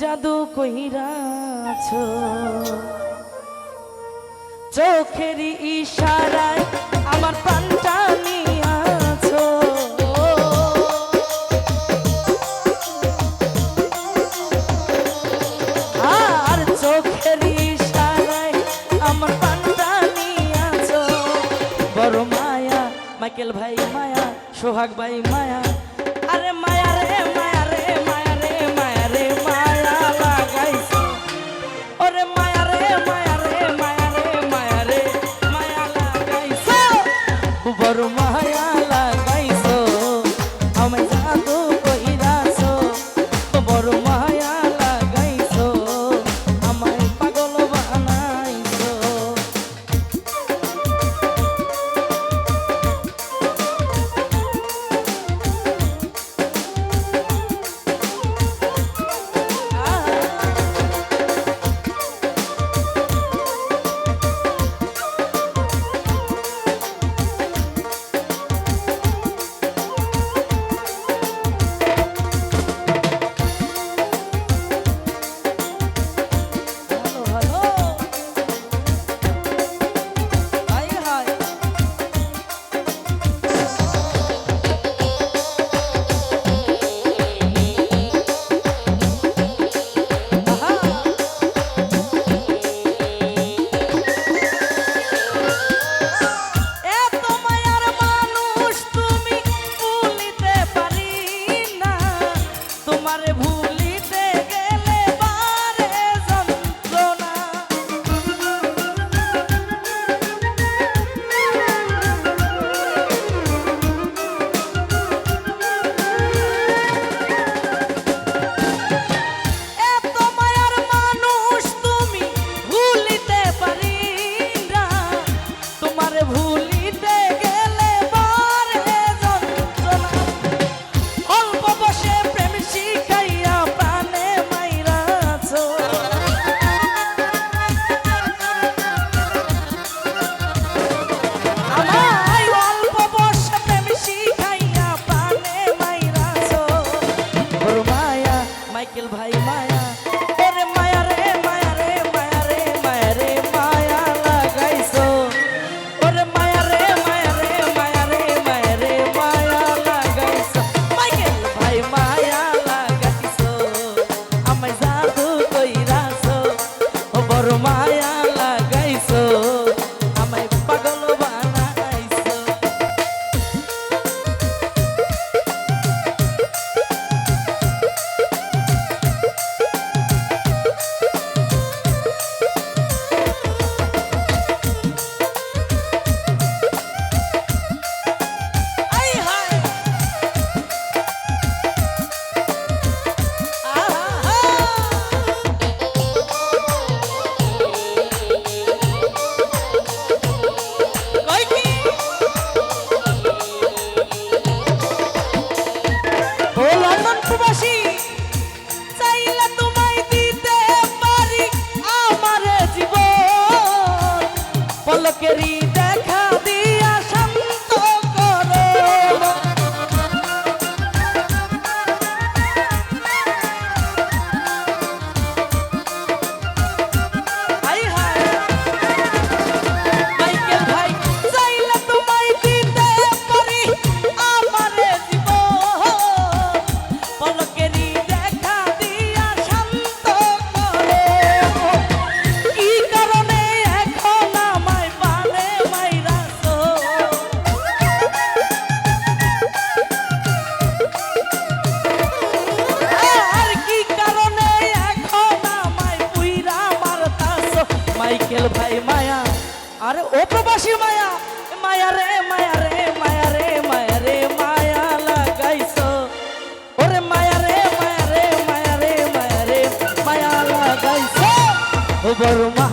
জাদু কইরাছ। চোখের ইশারায় আমার প্রাণটা নিয়াছো। আর চোখের ইশারায় আমার প্রাণটা নিয়াছো। বড় মায়া, মাইকেল ভাই মায়া, সোহাগ ভাই মায়া But I'm.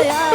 I,